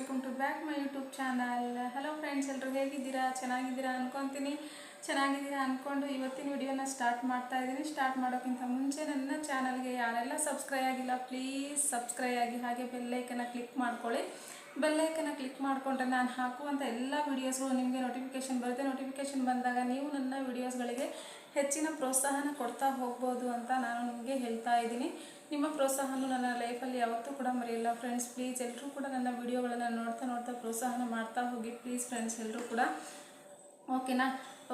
Welcome to back my YouTube channel hello friends ಎಲ್ಲರೂ ಹೇಗಿದ್ದೀರಾ? ಚೆನ್ನಾಗಿದ್ದೀರಾ ಅನ್ಕೊತೀನಿ. ಚೆನ್ನಾಗಿದ್ದೀರಾ ಅಂದ್ಕೊಂಡು ಇವತ್ತಿನ ವಿಡಿಯೋನ ಸ್ಟಾರ್ಟ್ ಮಾಡ್ತಾ ಇದ್ದೀನಿ. ಸ್ಟಾರ್ಟ್ ಮಾಡೋಕ್ಕಿಂತ ಮುಂಚೆ ನನ್ನ ಚಾನಲ್ಗೆ ಯಾರೆಲ್ಲ ಸಬ್ಸ್ಕ್ರೈಬ್ ಆಗಿಲ್ಲ ಪ್ಲೀಸ್ ಸಬ್ಸ್ಕ್ರೈಬ್ ಆಗಿ ಹಾಗೆ ಬೆಲ್ಲೈಕನ್ನ ಕ್ಲಿಕ್ ಮಾಡ್ಕೊಳ್ಳಿ. ಬೆಲ್ಲೈಕನ್ನ ಕ್ಲಿಕ್ ಮಾಡಿಕೊಂಡ್ರೆ ನಾನು ಹಾಕುವಂಥ ಎಲ್ಲ ವೀಡಿಯೋಸ್ಗಳು ನಿಮಗೆ ನೋಟಿಫಿಕೇಶನ್ ಬರುತ್ತೆ. ನೋಟಿಫಿಕೇಷನ್ ಬಂದಾಗ ನೀವು ನನ್ನ ವೀಡಿಯೋಸ್ಗಳಿಗೆ ಹೆಚ್ಚಿನ ಪ್ರೋತ್ಸಾಹನ ಕೊಡ್ತಾ ಹೋಗ್ಬೋದು ಅಂತ ನಾನು ನಿಮಗೆ ಹೇಳ್ತಾ ಇದ್ದೀನಿ. ನಿಮ್ಮ ಪ್ರೋತ್ಸಾಹನೂ ನನ್ನ ಲೈಫಲ್ಲಿ ಯಾವತ್ತೂ ಕೂಡ ಮರೆಯಿಲ್ಲ. ಫ್ರೆಂಡ್ಸ್ ಪ್ಲೀಸ್ ಎಲ್ಲರೂ ಕೂಡ ನನ್ನ ವಿಡಿಯೋಗಳನ್ನು ನೋಡ್ತಾ ನೋಡ್ತಾ ಪ್ರೋತ್ಸಾಹನ ಮಾಡ್ತಾ ಹೋಗಿ. ಪ್ಲೀಸ್ ಫ್ರೆಂಡ್ಸ್ ಎಲ್ಲರೂ ಕೂಡ. ಓಕೆನಾ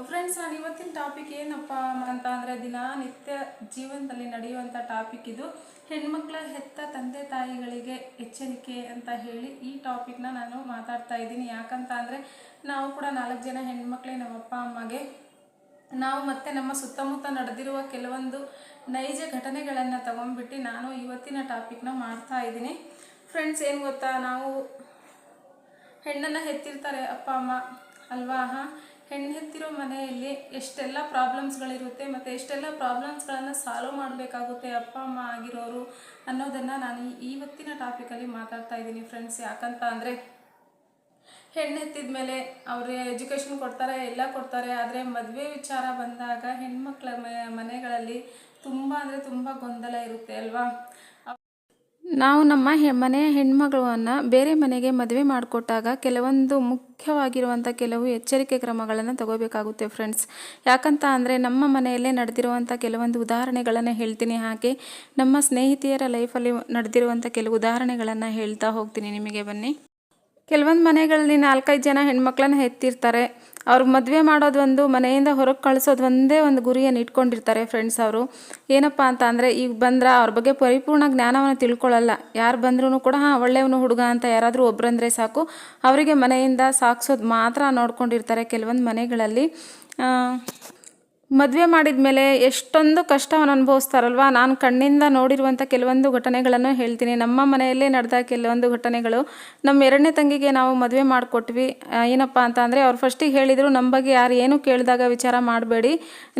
ಫ್ರೆಂಡ್ಸ್ ನಾನು ಇವತ್ತಿನ ಟಾಪಿಕ್ ಏನಪ್ಪ ಅಂತ ಅಂದರೆ ದಿನನಿತ್ಯ ಜೀವನದಲ್ಲಿ ನಡೆಯುವಂಥ ಟಾಪಿಕ್ ಇದು. ಹೆಣ್ಮಕ್ಳ ಹೆತ್ತ ತಂದೆ ತಾಯಿಗಳಿಗೆ ಎಚ್ಚರಿಕೆ ಅಂತ ಹೇಳಿ ಈ ಟಾಪಿಕ್ನ ನಾನು ಮಾತಾಡ್ತಾ ಇದ್ದೀನಿ. ಯಾಕಂತ ಅಂದರೆ ನಾವು ಕೂಡ ನಾಲ್ಕು ಜನ ಹೆಣ್ಮಕ್ಳೇ ನಮ್ಮ ಅಪ್ಪ, ಅಮ್ಮಗೆ ನಾವು ಮತ್ತೆ ನಮ್ಮ ಸುತ್ತಮುತ್ತ ನಡೆದಿರುವ ಕೆಲವೊಂದು ನೈಜ ಘಟನೆಗಳನ್ನು ತಗೊಂಡ್ಬಿಟ್ಟು ನಾನು ಇವತ್ತಿನ ಟಾಪಿಕ್ನ ಮಾಡ್ತಾ ಇದ್ದೀನಿ. ಫ್ರೆಂಡ್ಸ್ ಏನು ಗೊತ್ತಾ? ನಾವು ಹೆಣ್ಣನ್ನು ಹೆತ್ತಿರ್ತಾರೆ, ಅಪ್ಪ, ಅಮ್ಮ ಅಲ್ವಾ? ಹಾಂ? ಹೆಣ್ಣು ಹೆತ್ತಿರೋ ಮನೆಯಲ್ಲಿ ಎಷ್ಟೆಲ್ಲ ಪ್ರಾಬ್ಲಮ್ಸ್ಗಳಿರುತ್ತೆ ಮತ್ತು ಎಷ್ಟೆಲ್ಲ ಪ್ರಾಬ್ಲಮ್ಸ್ಗಳನ್ನು ಸಾಲ್ವ್ ಮಾಡಬೇಕಾಗುತ್ತೆ ಅಪ್ಪ, ಅಮ್ಮ ಆಗಿರೋರು ಅನ್ನೋದನ್ನು ನಾನು ಇವತ್ತಿನ ಟಾಪಿಕಲ್ಲಿ ಮಾತಾಡ್ತಾ ಇದ್ದೀನಿ ಫ್ರೆಂಡ್ಸ್ ಯಾಕಂತ ಅಂದರೆ ಹೆಣ್ಣು ಹೆತ್ತಿದ ಮೇಲೆ ಅವರು ಎಜುಕೇಷನ್ ಕೊಡ್ತಾರೆ, ಎಲ್ಲ ಕೊಡ್ತಾರೆ. ಆದರೆ ಮದುವೆ ವಿಚಾರ ಬಂದಾಗ ಹೆಣ್ಮಕ್ಳ ಮನೆಗಳಲ್ಲಿ ತುಂಬ ಅಂದರೆ ತುಂಬ ಗೊಂದಲ ಇರುತ್ತೆ ಅಲ್ವಾ? ನಾವು ನಮ್ಮ ಹೆ ಮನೆಯ ಹೆಣ್ಮಗಳನ್ನು ಬೇರೆ ಮನೆಗೆ ಮದುವೆ ಮಾಡಿಕೊಟ್ಟಾಗ ಕೆಲವೊಂದು ಮುಖ್ಯವಾಗಿರುವಂಥ ಕೆಲವು ಎಚ್ಚರಿಕೆ ಕ್ರಮಗಳನ್ನು ತಗೋಬೇಕಾಗುತ್ತೆ ಫ್ರೆಂಡ್ಸ್ ಯಾಕಂತ ಅಂದರೆ ನಮ್ಮ ಮನೆಯಲ್ಲೇ ನಡೆದಿರುವಂಥ ಕೆಲವೊಂದು ಉದಾಹರಣೆಗಳನ್ನು ಹೇಳ್ತೀನಿ. ಹಾಗೆ ನಮ್ಮ ಸ್ನೇಹಿತೆಯರ ಲೈಫಲ್ಲಿ ನಡೆದಿರುವಂಥ ಕೆಲವು ಉದಾಹರಣೆಗಳನ್ನು ಹೇಳ್ತಾ ಹೋಗ್ತೀನಿ ನಿಮಗೆ ಬನ್ನಿ. ಕೆಲವೊಂದು ಮನೆಗಳಲ್ಲಿ ನಾಲ್ಕೈದು ಜನ ಹೆಣ್ಮಕ್ಳನ್ನ ಹೆತ್ತಿರ್ತಾರೆ. ಅವ್ರು ಮದುವೆ ಮಾಡೋದು ಒಂದು, ಮನೆಯಿಂದ ಹೊರಗೆ ಕಳಿಸೋದು ಒಂದೇ ಒಂದು ಗುರಿಯನ್ನು ಇಟ್ಕೊಂಡಿರ್ತಾರೆ ಫ್ರೆಂಡ್ಸ್ ಅವರು. ಏನಪ್ಪ ಅಂತ ಅಂದರೆ, ಈಗ ಬಂದ್ರೆ ಅವ್ರ ಬಗ್ಗೆ ಪರಿಪೂರ್ಣ ಜ್ಞಾನವನ್ನು ತಿಳ್ಕೊಳ್ಳಲ್ಲ ಯಾರು ಬಂದ್ರೂ ಕೂಡ, ಹಾಂ, ಒಳ್ಳೆಯವನು ಹುಡುಗ ಅಂತ ಯಾರಾದರೂ ಒಬ್ಬರಂದರೆ ಸಾಕು. ಅವರಿಗೆ ಮನೆಯಿಂದ ಸಾಕ್ಸೋದು ಮಾತ್ರ ನೋಡ್ಕೊಂಡಿರ್ತಾರೆ ಕೆಲವೊಂದು ಮನೆಗಳಲ್ಲಿ. ಮದುವೆ ಮಾಡಿದ ಮೇಲೆ ಎಷ್ಟೊಂದು ಕಷ್ಟವನ್ನು ಅನುಭವಿಸ್ತಾರಲ್ವ? ನಾನು ಕಣ್ಣಿಂದ ನೋಡಿರುವಂಥ ಕೆಲವೊಂದು ಘಟನೆಗಳನ್ನು ಹೇಳ್ತೀನಿ. ನಮ್ಮ ಮನೆಯಲ್ಲೇ ನಡೆದ ಕೆಲವೊಂದು ಘಟನೆಗಳು. ನಮ್ಮ ಎರಡನೇ ತಂಗಿಗೆ ನಾವು ಮದುವೆ ಮಾಡಿಕೊಟ್ವಿ. ಏನಪ್ಪ ಅಂತ ಅಂದರೆ ಅವ್ರು ಫಸ್ಟಿಗೆ ಹೇಳಿದರು ನಮ್ಮ ಬಗ್ಗೆ ಯಾರು ಏನು ಕೇಳಿದಾಗ ವಿಚಾರ ಮಾಡಬೇಡಿ.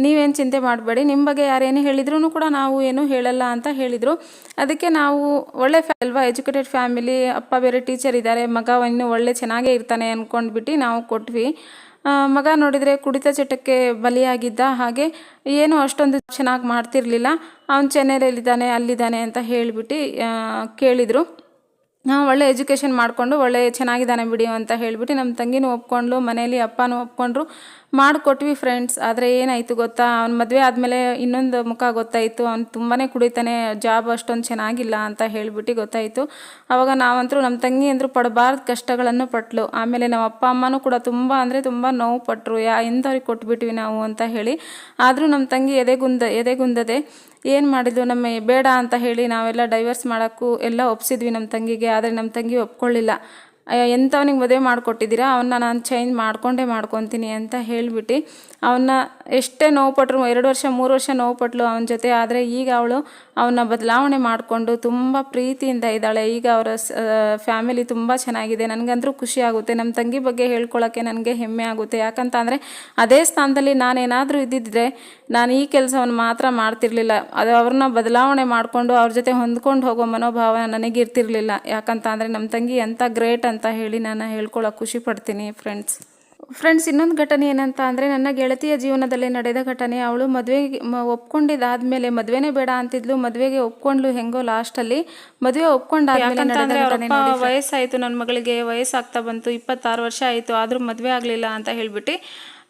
ನೀವೇನು ಚಿಂತೆ ಮಾಡಬೇಡಿ. ನಿಮ್ಮ ಬಗ್ಗೆ ಯಾರೇನು ಹೇಳಿದ್ರು ಕೂಡ ನಾವು ಏನು ಹೇಳಲ್ಲ ಅಂತ ಹೇಳಿದರು. ಅದಕ್ಕೆ ನಾವು ಒಳ್ಳೆ ಫ್ಯಾ ಅಲ್ವಾ? ಎಜುಕೇಟೆಡ್ ಫ್ಯಾಮಿಲಿ ಅಪ್ಪ ಬೇರೆ ಟೀಚರ್ ಇದ್ದಾರೆ. ಮಗ ಇನ್ನೂ ಒಳ್ಳೆ ಚೆನ್ನಾಗೇ ಇರ್ತಾನೆ ಅಂದ್ಕೊಂಡ್ಬಿಟ್ಟು ನಾವು ಕೊಟ್ವಿ. ಮಗ ನೋಡಿದರೆ ಕುಡಿತ ಚಟಕ್ಕೆ ಬಲಿಯಾಗಿದ್ದ ಹಾಗೆ ಏನು ಅಷ್ಟೊಂದು ಚೆನ್ನಾಗಿ ಮಾಡ್ತಿರ್ಲಿಲ್ಲ. ಅವನು ಚೆನ್ನೈಲಿದ್ದಾನೆ ಅಲ್ಲಿದ್ದಾನೆ ಅಂತ ಹೇಳಿಬಿಟ್ಟು ಕೇಳಿದರು. ಒಳ್ಳೆ ಎಜುಕೇಷನ್ ಮಾಡಿಕೊಂಡು ಒಳ್ಳೆ ಚೆನ್ನಾಗಿದ್ದಾನೆ ಬಿಡಿ ಅಂತ ಹೇಳಿಬಿಟ್ಟು ನಮ್ಮ ತಂಗಿನೂ ಒಪ್ಕೊಂಡ್ಲು, ಮನೆಯಲ್ಲಿ ಅಪ್ಪನೂ ಒಪ್ಕೊಂಡ್ರು. ಮಾಡಿಕೊಟ್ವಿ ಫ್ರೆಂಡ್ಸ್ ಆದರೆ ಏನಾಯಿತು ಗೊತ್ತಾ? ಅವ್ನ ಮದುವೆ ಆದಮೇಲೆ ಇನ್ನೊಂದು ಮುಖ ಗೊತ್ತಾಯಿತು. ಅವ್ನು ತುಂಬಾ ಕುಡಿತಾನೆ ಜಾಬ್ ಅಷ್ಟೊಂದು ಚೆನ್ನಾಗಿಲ್ಲ ಅಂತ ಹೇಳಿಬಿಟ್ಟು ಗೊತ್ತಾಯಿತು. ಆವಾಗ ನಾವಂತರೂ ನಮ್ಮ ತಂಗಿ ಅಂದರೂ ಪಡಬಾರ್ದು ಕಷ್ಟಗಳನ್ನು ಪಟ್ಲು. ಆಮೇಲೆ ನಮ್ಮ ಅಪ್ಪ ಅಮ್ಮನೂ ಕೂಡ ತುಂಬ ಅಂದರೆ ತುಂಬ ನೋವು ಪಟ್ಟರು ಯಾ ಎಂಥವ್ರಿಗೆ ಕೊಟ್ಬಿಟ್ವಿ ನಾವು ಅಂತ ಹೇಳಿ. ಆದರೂ ನಮ್ಮ ತಂಗಿ ಎದೆಗುಂದ ಎದೆಗುಂದದೆ ಏನು ಮಾಡಿದ್ವು ನಮ್ಮ? ಬೇಡ ಅಂತ ಹೇಳಿ ನಾವೆಲ್ಲ ಡೈವರ್ಸ್ ಮಾಡೋಕ್ಕೂ ಎಲ್ಲ ಒಪ್ಸಿದ್ವಿ ನಮ್ಮ ತಂಗಿಗೆ. ಆದರೆ ನಮ್ಮ ತಂಗಿ ಒಪ್ಕೊಳ್ಳಿಲ್ಲ ಎಂಥವನಿಗೆ ಮದುವೆ ಮಾಡಿಕೊಟ್ಟಿದ್ದೀರಾ? ಅವನ್ನ ನಾನು ಚೇಂಜ್ ಮಾಡಿಕೊಂಡೇ ಮಾಡ್ಕೊತೀನಿ ಅಂತ ಹೇಳಿಬಿಟ್ಟು ಅವನ್ನ ಎಷ್ಟೇ ನೋವು ಪಟ್ಟರು ಎರಡು ವರ್ಷ, ಮೂರು ವರ್ಷ ನೋವು ಪಟ್ಲು ಅವನ ಜೊತೆ. ಆದರೆ ಈಗ ಅವಳು ಅವನ್ನ ಬದಲಾವಣೆ ಮಾಡಿಕೊಂಡು ತುಂಬ ಪ್ರೀತಿಯಿಂದ ಇದ್ದಾಳೆ. ಈಗ ಅವರ ಫ್ಯಾಮಿಲಿ ತುಂಬ ಚೆನ್ನಾಗಿದೆ. ನನಗಂತೂ ಖುಷಿ ಆಗುತ್ತೆ. ನಮ್ಮ ತಂಗಿ ಬಗ್ಗೆ ಹೇಳ್ಕೊಳ್ಳೋಕ್ಕೆ ನನಗೆ ಹೆಮ್ಮೆ ಆಗುತ್ತೆ. ಯಾಕಂತ ಅಂದರೆ ಅದೇ ಸ್ಥಾನದಲ್ಲಿ ನಾನೇನಾದರೂ ಇದ್ದಿದ್ದರೆ ನಾನು ಈ ಕೆಲಸವನ್ನು ಮಾತ್ರ ಮಾಡ್ತಿರ್ಲಿಲ್ಲ. ಅದು ಅವ್ರನ್ನ ಬದಲಾವಣೆ ಮಾಡಿಕೊಂಡು ಅವ್ರ ಜೊತೆ ಹೊಂದ್ಕೊಂಡು ಹೋಗೋ ಮನೋಭಾವ ನನಗಿರ್ತಿರ್ಲಿಲ್ಲ. ಯಾಕಂತ ಅಂದರೆ ನಮ್ಮ ತಂಗಿ ಎಂಥ ಗ್ರೇಟ್ ಅಂತ ಹೇಳಿ ನಾನು ಹೇಳ್ಕೊಳ್ಳೋಕೆ ಖುಷಿ ಪಡ್ತೀನಿ ಫ್ರೆಂಡ್ಸ್. ಫ್ರೆಂಡ್ಸ್ ಇನ್ನೊಂದು ಘಟನೆ ಏನಂತ ಅಂದರೆ ನನ್ನ ಗೆಳತಿಯ ಜೀವನದಲ್ಲಿ ನಡೆದ ಘಟನೆ. ಅವಳು ಮದುವೆಗೆ ಒಪ್ಕೊಂಡಿದ್ದಾದ್ಮೇಲೆ ಮದುವೆನೇ ಬೇಡ ಅಂತಿದ್ಲು. ಮದುವೆಗೆ ಒಪ್ಕೊಂಡ್ಲು ಹೆಂಗೋ ಲಾಸ್ಟಲ್ಲಿ ಮದುವೆ ಒಪ್ಕೊಂಡಾದ್ಮೇಲೆ ವಯಸ್ಸಾಯಿತು. ನನ್ನ ಮಗಳಿಗೆ ವಯಸ್ಸಾಗ್ತಾ ಬಂತು. ಇಪ್ಪತ್ತಾರು ವರ್ಷ ಆಯಿತು. ಆದರೂ ಮದುವೆ ಆಗಲಿಲ್ಲ ಅಂತ ಹೇಳ್ಬಿಟ್ಟು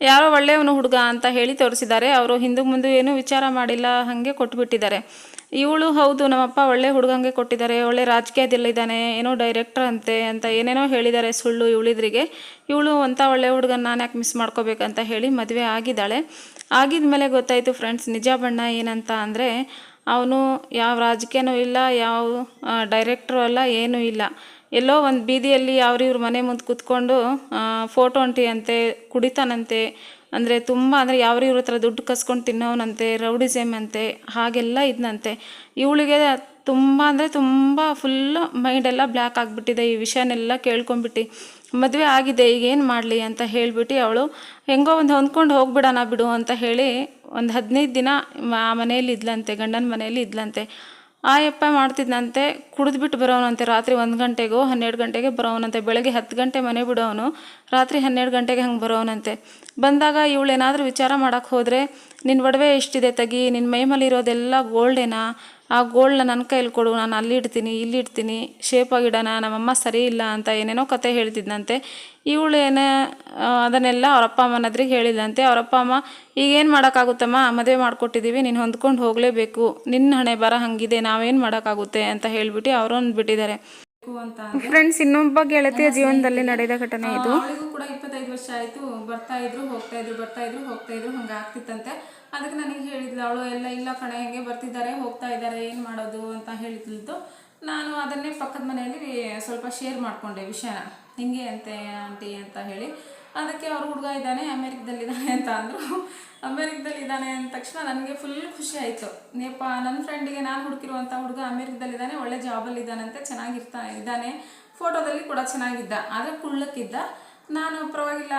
ಯಾರೋ ಒಳ್ಳೆಯವನು ಹುಡುಗ ಅಂತ ಹೇಳಿ ತೋರಿಸಿದ್ದಾರೆ. ಅವರು ಹಿಂದೂ ಮುಂದೆ ಏನೂ ವಿಚಾರ ಮಾಡಿಲ್ಲ, ಹಾಗೆ ಕೊಟ್ಬಿಟ್ಟಿದ್ದಾರೆ. ಇವಳು ಹೌದು, ನಮ್ಮಪ್ಪ ಒಳ್ಳೆ ಹುಡುಗಂಗೆ ಕೊಟ್ಟಿದ್ದಾರೆ, ಒಳ್ಳೆ ರಾಜಕೀಯದಲ್ಲಿದ್ದಾನೆ ಏನೋ ಡೈರೆಕ್ಟರ್ ಅಂತೆ ಅಂತ ಏನೇನೋ ಹೇಳಿದ್ದಾರೆ ಸುಳ್ಳು ಇವಳಿದ್ರಿಗೆ. ಇವಳು ಅಂತ ಒಳ್ಳೆ ಹುಡುಗನ ನಾನು ಯಾಕೆ ಮಿಸ್ ಮಾಡ್ಕೋಬೇಕಂತ ಹೇಳಿ ಮದುವೆ ಆಗಿದ್ದಾಳೆ. ಆಗಿದ ಮೇಲೆ ಗೊತ್ತಾಯಿತು ಫ್ರೆಂಡ್ಸ್ ನಿಜ ಬಣ್ಣ ಏನಂತ ಅಂದರೆ, ಅವನು ಯಾವ ರಾಜಕೀಯನೂ ಇಲ್ಲ, ಯಾವ ಡೈರೆಕ್ಟ್ರು ಅಲ್ಲ, ಏನೂ ಇಲ್ಲ. ಎಲ್ಲೋ ಒಂದು ಬೀದಿಯಲ್ಲಿ ಅವ್ರಿವ್ರ ಮನೆ ಮುಂದೆ ಕೂತ್ಕೊಂಡು ಫೋಟೋ ಅಂತೆ ಕುಡಿತಾನಂತೆ, ಅಂದರೆ ತುಂಬ ಅಂದರೆ ಯಾವ ಇವ್ರ ಹತ್ರ ದುಡ್ಡು ಕಸ್ಕೊಂಡು ತಿನ್ನೋನಂತೆ ರೌಡಿಸಮ್ ಅಂತೆ, ಹಾಗೆಲ್ಲ ಇದ್ನಂತೆ. ಇವಳಿಗೆ ತುಂಬ ಅಂದರೆ ತುಂಬ ಫುಲ್ಲು ಮೈಂಡೆಲ್ಲ ಬ್ಲ್ಯಾಕ್ ಆಗಿಬಿಟ್ಟಿದೆ. ಈ ವಿಷಯನೆಲ್ಲ ಕೇಳ್ಕೊಂಬಿಟ್ಟು ಮದುವೆ ಆಗಿದೆ, ಈಗ ಏನು ಮಾಡಲಿ ಅಂತ ಹೇಳಿಬಿಟ್ಟು ಅವಳು, ಹೆಂಗೋ ಒಂದು ಹೊಂದ್ಕೊಂಡು ಹೋಗ್ಬಿಡೋಣ ಬಿಡು ಅಂತ ಹೇಳಿ ಒಂದು ಹದಿನೈದು ದಿನ ಆ ಮನೆಯಲ್ಲಿ ಇದ್ಲಂತೆ, ಗಂಡನ ಮನೆಯಲ್ಲಿ ಇದ್ಲಂತೆ. ಆ ಯಪ್ಪ ಮಾಡ್ತಿದ್ದಂತೆ ಕುಡಿದ್ಬಿಟ್ಟು ಬರೋವನಂತೆ ರಾತ್ರಿ ಒಂದು ಗಂಟೆಗೋ, ಹನ್ನೆರಡು ಗಂಟೆಗೆ ಬರೋನಂತೆ. ಬೆಳಗ್ಗೆ ಹತ್ತು ಗಂಟೆ ಮನೆ ಬಿಡೋನು, ರಾತ್ರಿ ಹನ್ನೆರಡು ಗಂಟೆಗೆ ಹಂಗೆ ಬರೋವನಂತೆ ಬಂದಾಗ ಇವಳೇನಾದರೂ ವಿಚಾರ ಮಾಡೋಕ್ಕೆ ಹೋದರೆ ನಿನ್ನ ಒಡವೆ ಎಷ್ಟಿದೆ ತಗಿ? ನಿನ್ನ ಮೈಮೇಲೆ ಇರೋದೆಲ್ಲ ಗೋಲ್ಡೇನಾ ಆ ಗೋಲ್ಡ್ನ ನನ್ನ ಕೈಯಲ್ಲಿ ಕೊಡು ನಾನು ಅಲ್ಲಿ ಇಡ್ತೀನಿ ಇಲ್ಲಿ ಇಡ್ತೀನಿ ಶೇಪಾಗಿ ಇಡೋಣ ನಮ್ಮಮ್ಮ ಸರಿ ಇಲ್ಲ ಅಂತ ಏನೇನೋ ಕತೆ ಹೇಳ್ತಿದ್ದಂತೆ ಇವಳು ಏನೇ ಆ, ಅದನ್ನೆಲ್ಲ ಅವರಪ್ಪ ಅಪ್ಪ ಅಮ್ಮನ ಎದುರಿಗೆ ಹೇಳಿದಂತೆ ಅವ್ರ ಅಪ್ಪ ಅಮ್ಮ ಈಗೇನು ಮಾಡೋಕ್ಕಾಗುತ್ತಮ್ಮ? ಮದುವೆ ಮಾಡಿಕೊಟ್ಟಿದ್ದೀವಿ ನೀನು ಹೊಂದ್ಕೊಂಡು ಹೋಗಲೇಬೇಕು. ನಿನ್ನ ಹಣೆ ಬರ ಹಾಗಿದೆ ನಾವೇನು ಮಾಡೋಕ್ಕಾಗುತ್ತೆ? ಅಂತ ಹೇಳಿಬಿಟ್ಟು ಅವರೊಂದು ಬಿಟ್ಟಿದ್ದಾರೆ. ಅಂತ ಫ್ರೆಂಡ್ಸ್ ಇನ್ನೊಬ್ಬ ಗೆಳತಿಯ ಜೀವನದಲ್ಲಿ ನಡೆದ ಘಟನೆ ಇದು. ಕೂಡ ಇಪ್ಪತ್ತೈದು ವರ್ಷ ಆಯಿತು. ಬರ್ತಾ ಇದ್ರು ಹೋಗ್ತಾ ಇದ್ರು ಬರ್ತಾ ಇದ್ರು ಹೋಗ್ತಾ ಇದ್ರು ಹಂಗೆ ಆಗ್ತಿತ್ತಂತೆ ಅದಕ್ಕೆ ನನಗೆ ಹೇಳಿದ್ಲು, ಅವಳು ಎಲ್ಲ ಇಲ್ಲ ಕಣೆ, ಹೆಂಗೆ ಬರ್ತಿದ್ದಾರೆ, ಹೋಗ್ತಾ ಇದ್ದಾರೆ, ಏನು ಮಾಡೋದು? ಅಂತ ಹೇಳಿದ್ಲು. ನಾನು ಅದನ್ನೇ ಪಕ್ಕದ ಮನೆಯಲ್ಲಿ ಸ್ವಲ್ಪ ಶೇರ್ ಮಾಡಿಕೊಂಡೆ ವಿಷಯನ. ಹಿಂಗೆ ಅಂತೆ ಆಂಟಿ ಅಂತ ಹೇಳಿ. ಅದಕ್ಕೆ ಅವ್ರ ಹುಡುಗ ಇದ್ದಾನೆ, ಅಮೇರಿಕದಲ್ಲಿದ್ದಾನೆ ಅಂತ ಅಂದರು. ಅಮೇರಿಕದಲ್ಲಿ ಇದ್ದಾನೆ ಅಂದ ತಕ್ಷಣ ನನಗೆ ಫುಲ್ ಖುಷಿ ಆಯಿತು. ನೇಪ ನನ್ನ ಫ್ರೆಂಡಿಗೆ ನಾನು ಹುಡುಕಿರುವಂಥ ಹುಡುಗ ಅಮೇರಿಕದಲ್ಲಿದ್ದಾನೆ, ಒಳ್ಳೆ ಜಾಬಲ್ಲಿ ಅಂತ ಚೆನ್ನಾಗಿರ್ತಾ ಇದ್ದಾನೆ. ಫೋಟೋದಲ್ಲಿ ಕೂಡ ಚೆನ್ನಾಗಿದ್ದ, ಆದರೆ ಕುಳ್ಳಕ್ಕಿದ್ದ. ನಾನು ಪರವಾಗಿಲ್ಲ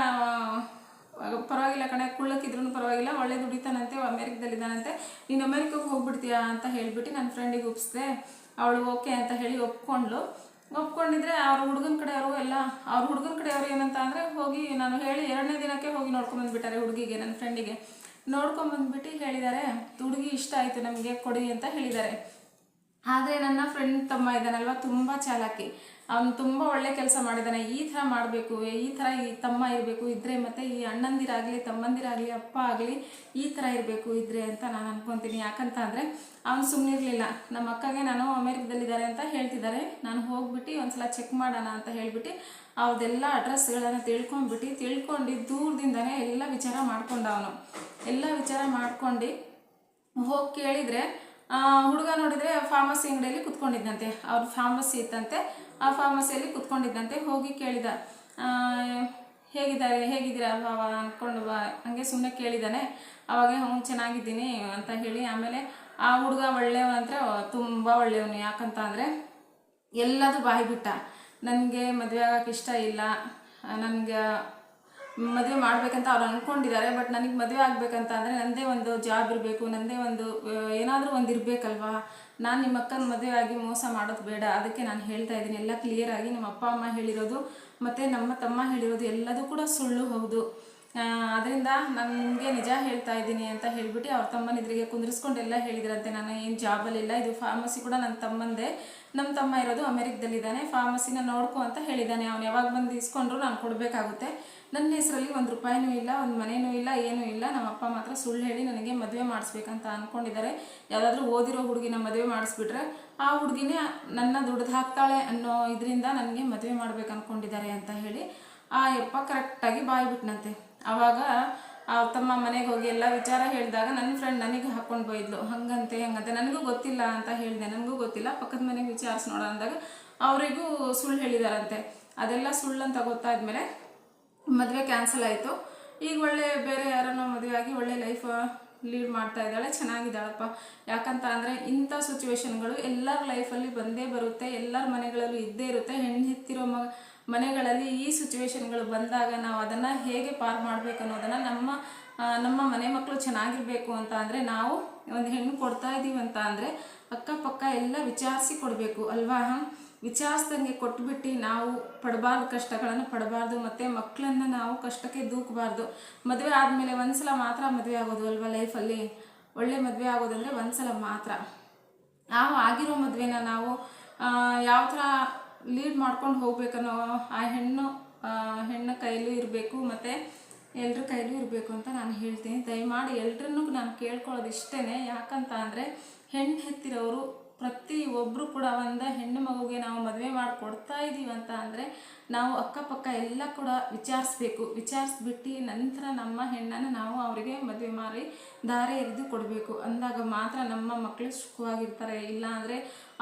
ಪರವಾಗಿಲ್ಲ ಕಣೆ ಕುಳ್ಳಕ್ಕಿದ್ರು ಪರವಾಗಿಲ್ಲ, ಒಳ್ಳೆ ದುಡಿತಾನಂತೆ ಅಮೇರಿಕದಲ್ಲಿದ್ದಾನಂತೆ. ನೀನು ಅಮೇರಿಕಕ್ಕೆ ಹೋಗ್ಬಿಡ್ತೀಯಾ ಅಂತ ಹೇಳಿಬಿಟ್ಟು ನನ್ನ ಫ್ರೆಂಡಿಗೆ ಒಪ್ಪಿಸಿದೆ ಅವಳು ಓಕೆ ಅಂತ ಹೇಳಿ ಒಪ್ಕೊಂಡ್ಳು. ಒಪ್ಕೊಂಡಿದ್ರೆ ಅವ್ರ ಹುಡುಗನ ಕಡೆಯವರು ಎಲ್ಲ, ಅವ್ರ ಹುಡುಗನ ಕಡೆಯವರು ಏನಂತ ಅಂದರೆ, ಹೋಗಿ ನಾನು ಹೇಳಿ ಎರಡನೇ ದಿನಕ್ಕೆ ಹೋಗಿ ನೋಡ್ಕೊಂಬಂದುಬಿಟ್ಟಾರೆ ಹುಡುಗಿಗೆ ನನ್ನ ಫ್ರೆಂಡಿಗೆ ನೋಡ್ಕೊಂಬಂದ್ಬಿಟ್ಟು ಹೇಳಿದ್ದಾರೆ ಹುಡುಗಿ ಇಷ್ಟ ಆಯಿತು ನಮಗೆ ಕೊಡಿ ಅಂತ ಹೇಳಿದ್ದಾರೆ ಆದರೆ ನನ್ನ ಫ್ರೆಂಡ್ ತಮ್ಮ ಇದ್ದಾನಲ್ವ ತುಂಬ ಚಾಲಾಕಿ. ಅವನು ತುಂಬ ಒಳ್ಳೆ ಕೆಲಸ ಮಾಡಿದ್ದಾನೆ ಈ ಥರ ಮಾಡಬೇಕು, ಈ ಥರ ಈ ತಮ್ಮ ಇರಬೇಕು, ಇದ್ರೆ ಮತ್ತು ಈ ಅಣ್ಣಂದಿರಾಗಲಿ, ತಮ್ಮಂದಿರಾಗಲಿ, ಅಪ್ಪ ಆಗಲಿ ಈ ಥರ ಇರಬೇಕು, ಇದ್ರೆ ಅಂತ ನಾನು ಅನ್ಕೊತೀನಿ. ಯಾಕಂತ ಅಂದರೆ ಅವ್ನು ಸುಮ್ಮನಿರಲಿಲ್ಲ ನಮ್ಮ ಅಕ್ಕಗೆ ನಾನು ಅಮೇರಿಕದಲ್ಲಿದ್ದಾರೆ ಅಂತ ಹೇಳ್ತಿದ್ದಾರೆ. ನಾನು ಹೋಗ್ಬಿಟ್ಟು ಒಂದ್ಸಲ ಚೆಕ್ ಮಾಡೋಣ ಅಂತ ಹೇಳಿಬಿಟ್ಟು ಅವ್ರದ್ದೆಲ್ಲ ಅಡ್ರೆಸ್ಗಳನ್ನು ತಿಳ್ಕೊಂಡ್ಬಿಟ್ಟು ತಿಳ್ಕೊಂಡು ದೂರದಿಂದನೇ ಎಲ್ಲ ವಿಚಾರ ಮಾಡ್ಕೊಂಡ ಅವನು. ಎಲ್ಲ ವಿಚಾರ ಮಾಡ್ಕೊಂಡು ಹೋಗಿ ಕೇಳಿದರೆ ಹುಡುಗ ನೋಡಿದರೆ ಫಾರ್ಮಸಿ ಅಂಗಡಿಯಲ್ಲಿ ಕುತ್ಕೊಂಡಿದ್ದಂತೆ ಅವ್ರ ಫಾರ್ಮಸಿ ಇತ್ತಂತೆ. ಆ ಫಾರ್ಮಸಿಯಲ್ಲಿ ಕುತ್ಕೊಂಡಿದ್ದಂತೆ ಹೋಗಿ ಕೇಳಿದ. ಹೇಗಿದ್ದಾರೆ, ಹೇಗಿದ್ದೀರಾ ಬಾವ ಅಂದ್ಕೊಂಡು ಬಾ, ಹಂಗೆ ಸುಮ್ಮನೆ ಕೇಳಿದ್ದಾನೆ ಅವಾಗ, ಹ್ಞೂ, ಚೆನ್ನಾಗಿದ್ದೀನಿ ಅಂತ ಹೇಳಿ ಆಮೇಲೆ ಆ ಹುಡುಗ ಒಳ್ಳೆಯವನಂದ್ರೆ ತುಂಬ ಒಳ್ಳೆಯವನು. ಯಾಕಂತ ಅಂದರೆ ಎಲ್ಲದೂ ಬಾಯಿ ಬಿಟ್ಟ. ನನಗೆ ಮದುವೆ ಆಗೋಕ್ಕೆ ಇಷ್ಟ ಇಲ್ಲ. ನನಗೆ ಮದುವೆ ಮಾಡಬೇಕಂತ ಅವ್ರು ಅಂದ್ಕೊಂಡಿದ್ದಾರೆ ಬಟ್ ನನಗೆ ಮದುವೆ ಆಗಬೇಕಂತ ಅಂದರೆ ನನ್ನದೇ ಒಂದು ಜಾಬ್ ಇರಬೇಕು ನನ್ನದೇ ಒಂದು ಏನಾದರೂ ಒಂದು ಇರಬೇಕಲ್ವಾ? ನಾನು ನಿಮ್ಮ ಅಕ್ಕನ ಮದುವೆ ಮೋಸ ಮಾಡೋದು ಬೇಡ. ಅದಕ್ಕೆ ನಾನು ಹೇಳ್ತಾ ಇದ್ದೀನಿ. ಎಲ್ಲ ಕ್ಲಿಯರ್ ಆಗಿ ನಿಮ್ಮ ಅಪ್ಪ, ಅಮ್ಮ ಹೇಳಿರೋದು ಮತ್ತು ನಮ್ಮ ತಮ್ಮ ಹೇಳಿರೋದು ಎಲ್ಲದೂ ಕೂಡ ಸುಳ್ಳು ಹೌದು. ಅದರಿಂದ ನಾನು ನಿಮಗೆ ನಿಜ ಹೇಳ್ತಾ ಇದ್ದೀನಿ ಅಂತ ಹೇಳಿಬಿಟ್ಟು ಅವ್ರ ತಮ್ಮನ ಎದುರಿಗೆ ಕುಂದಿರಿಸ್ಕೊಂಡು ಎಲ್ಲ ಹೇಳಿದ್ರಂತೆ. ನಾನು ಏನು ಜಾಬಲ್ಲಿಲ್ಲ ಇದು ಫಾರ್ಮಸಿ ಕೂಡ ನನ್ನ ತಮ್ಮಂದೇ. ನಮ್ಮ ತಮ್ಮ ಇರೋದು ಅಮೆರಿಕದಲ್ಲಿದ್ದಾನೆ ಫಾರ್ಮಸಿನ ನೋಡ್ಕೊ ಅಂತ ಹೇಳಿದ್ದಾನೆ ಅವ್ನು ಯಾವಾಗ ಬಂದು ಇಸ್ಕೊಂಡ್ರು ನಾನು ಕೊಡಬೇಕಾಗುತ್ತೆ. ನನ್ನ ಹೆಸರಲ್ಲಿ ಒಂದು ರೂಪಾಯಿನೂ ಇಲ್ಲ, ಒಂದು ಮನೆಯೂ ಇಲ್ಲ, ಏನೂ ಇಲ್ಲ. ನಮ್ಮ ಅಪ್ಪ ಮಾತ್ರ ಸುಳ್ಳು ಹೇಳಿ ನನಗೆ ಮದುವೆ ಮಾಡಿಸ್ಬೇಕಂತ ಅಂದ್ಕೊಂಡಿದ್ದಾರೆ ಯಾವುದಾದ್ರೂ ಓದಿರೋ ಹುಡುಗಿನ ಮದುವೆ ಮಾಡಿಸ್ಬಿಟ್ರೆ ಆ ಹುಡುಗಿನೇ ನನ್ನ ದುಡ್ದು ಹಾಕ್ತಾಳೆ ಅನ್ನೋ ಇದರಿಂದ ನನಗೆ ಮದುವೆ ಮಾಡ್ಬೇಕು ಅಂದ್ಕೊಂಡಿದ್ದಾರೆ ಅಂತ ಹೇಳಿ ಆ ಯಪ್ಪ ಕರೆಕ್ಟಾಗಿ ಬಾಯಿ ಬಿಟ್ನಂತೆ ಆವಾಗ ತಮ್ಮ ಮನೆಗೆ ಹೋಗಿ ಎಲ್ಲ ವಿಚಾರ ಹೇಳಿದಾಗ ನನ್ನ ಫ್ರೆಂಡ್ ನನಗೆ ಹಾಕೊಂಡು ಬೈದ್ಲು. ಹಂಗಂತೆ ಹಂಗಂತೆ. ನನಗೂ ಗೊತ್ತಿಲ್ಲ ಅಂತ ಹೇಳಿದೆ. ನನಗೂ ಗೊತ್ತಿಲ್ಲ. ಪಕ್ಕದ ಮನೆಗೆ ವಿಚಾರಿಸಿ ನೋಡೋ ಅಂದಾಗ ಅವರಿಗೂ ಸುಳ್ಳು ಹೇಳಿದಾರಂತೆ. ಅದೆಲ್ಲ ಸುಳ್ಳು ಅಂತ ಗೊತ್ತಾದ್ಮೇಲೆ ಮದುವೆ ಕ್ಯಾನ್ಸಲ್ ಆಯಿತು. ಈಗ ಒಳ್ಳೆ ಬೇರೆ ಯಾರನ್ನೋ ಮದುವೆ ಆಗಿ ಒಳ್ಳೆ ಲೈಫ್ ಲೀಡ್ ಮಾಡ್ತಾ ಇದ್ದಾಳೆ. ಚೆನ್ನಾಗಿದ್ದಾಳಪ್ಪ. ಯಾಕಂತ ಅಂದರೆ ಇಂಥ ಸಿಚುವೇಶನ್ಗಳು ಎಲ್ಲರ ಲೈಫಲ್ಲಿ ಬಂದೇ ಬರುತ್ತೆ. ಎಲ್ಲರ ಮನೆಗಳಲ್ಲೂ ಇದ್ದೇ ಇರುತ್ತೆ. ಮನೆಗಳಲ್ಲಿ ಈ ಸಿಚುವೇಶನ್ಗಳು ಬಂದಾಗ ನಾವು ಅದನ್ನು ಹೇಗೆ ಪಾರ್ ಮಾಡಬೇಕು ಅನ್ನೋದನ್ನು ನಮ್ಮ ನಮ್ಮ ಮನೆ ಮಕ್ಕಳು ಚೆನ್ನಾಗಿರಬೇಕು ಅಂತ ಅಂದರೆ ನಾವು ಒಂದು ಹೆಣ್ಣು ಕೊಡ್ತಾ ಇದ್ದೀವಿ ಅಂತ ಅಂದರೆ ಅಕ್ಕಪಕ್ಕ ಎಲ್ಲ ವಿಚಾರಿಸಿ ಕೊಡಬೇಕು, ಅಲ್ವಾ? ವಿಚಾರಿಸ್ದಂಗೆ ಕೊಟ್ಬಿಟ್ಟು ನಾವು ಪಡಬಾರ್ದು ಕಷ್ಟಗಳನ್ನು ಪಡಬಾರ್ದು, ಮತ್ತು ಮಕ್ಕಳನ್ನು ನಾವು ಕಷ್ಟಕ್ಕೆ ದೂಕಬಾರ್ದು. ಮದುವೆ ಆದಮೇಲೆ ಒಂದ್ಸಲ ಮಾತ್ರ ಮದುವೆ ಆಗೋದು ಅಲ್ವಾ ಲೈಫಲ್ಲಿ? ಒಳ್ಳೆ ಮದುವೆ ಆಗೋದಂದರೆ ಒಂದ್ಸಲ ಮಾತ್ರ. ನಾವು ಆಗಿರೋ ಮದುವೆನ ನಾವು ಯಾವ ಥರ ಲೀಡ್ ಮಾಡ್ಕೊಂಡು ಹೋಗ್ಬೇಕನ್ನೋ ಆ ಹೆಣ್ಣು ಹೆಣ್ಣ ಕೈಲೂ ಇರಬೇಕು ಮತ್ತು ಎಲ್ರ ಕೈಲೂ ಇರಬೇಕು ಅಂತ ನಾನು ಹೇಳ್ತೀನಿ. ದಯಮಾಡಿ ಎಲ್ರನ್ನೂ ನಾನು ಕೇಳ್ಕೊಳ್ಳೋದು ಇಷ್ಟೇ ಯಾಕಂತ ಅಂದರೆ ಹೆಣ್ಣು ಹೆತ್ತಿರೋರು ಪ್ರತಿ ಒಬ್ಬರು ಕೂಡ ಒಂದು ಹೆಣ್ಣು ಮಗುಗೆ ನಾವು ಮದುವೆ ಮಾಡಿಕೊಡ್ತಾ ಇದ್ದೀವಿ ಅಂತ ಅಂದರೆ ನಾವು ಅಕ್ಕಪಕ್ಕ ಎಲ್ಲ ಕೂಡ ವಿಚಾರಿಸ್ಬೇಕು. ವಿಚಾರಿಸ್ಬಿಟ್ಟು ನಂತರ ನಮ್ಮ ಹೆಣ್ಣನ್ನು ನಾವು ಅವರಿಗೆ ಮದುವೆ ಮಾಡಿ ದಾರಿ ಎರಿದು ಕೊಡಬೇಕು. ಅಂದಾಗ ಮಾತ್ರ ನಮ್ಮ ಮಕ್ಕಳು ಸುಖವಾಗಿರ್ತಾರೆ. ಇಲ್ಲಾಂದರೆ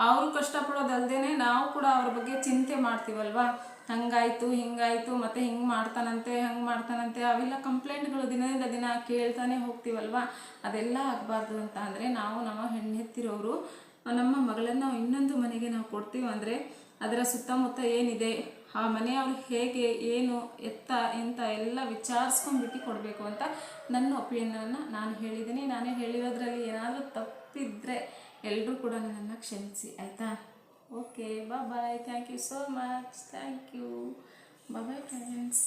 ಅವರು ಕಷ್ಟಪಡೋದಲ್ದೇನೆ ನಾವು ಕೂಡ ಅವ್ರ ಬಗ್ಗೆ ಚಿಂತೆ ಮಾಡ್ತೀವಲ್ವಾ? ಹಂಗಾಯಿತು, ಹಿಂಗಾಯಿತು, ಮತ್ತೆ ಹಿಂಗೆ ಮಾಡ್ತಾನಂತೆ, ಹಂಗೆ ಮಾಡ್ತಾನಂತೆ, ಅವೆಲ್ಲ ಕಂಪ್ಲೇಂಟ್ಗಳು ದಿನದಿಂದ ದಿನ ಕೇಳ್ತಾನೆ ಹೋಗ್ತೀವಲ್ವಾ? ಅದೆಲ್ಲ ಆಗಬಾರ್ದು ಅಂತ ಅಂದರೆ ನಾವು ನಮ್ಮ ಹೆಣ್ಣು ಹೆತ್ತಿರೋರು ನಮ್ಮ ಮಗಳನ್ನು ಇನ್ನೊಂದು ಮನೆಗೆ ನಾವು ಕೊಡ್ತೀವಿ ಅಂದರೆ ಅದರ ಸುತ್ತಮುತ್ತ ಏನಿದೆ, ಆ ಮನೆಯವರು ಹೇಗೆ, ಏನು, ಎತ್ತ, ಎಂತ ಎಲ್ಲ ವಿಚಾರಿಸ್ಕೊಂಡ್ಬಿಟ್ಟು ಕೊಡಬೇಕು ಅಂತ ನನ್ನ ಒಪಿನಿಯನನ್ನು ನಾನು ಹೇಳಿದ್ದೀನಿ. ನಾನು ಹೇಳಿರೋದ್ರಲ್ಲಿ ಏನಾದರೂ ತಪ್ಪಿದ್ರೆ ಎಲ್ಲರೂ ಕೂಡ ನನ್ನನ್ನು ಕ್ಷಮಿಸಿ, ಆಯಿತಾ? Okay bye thank you so much thank you bye friends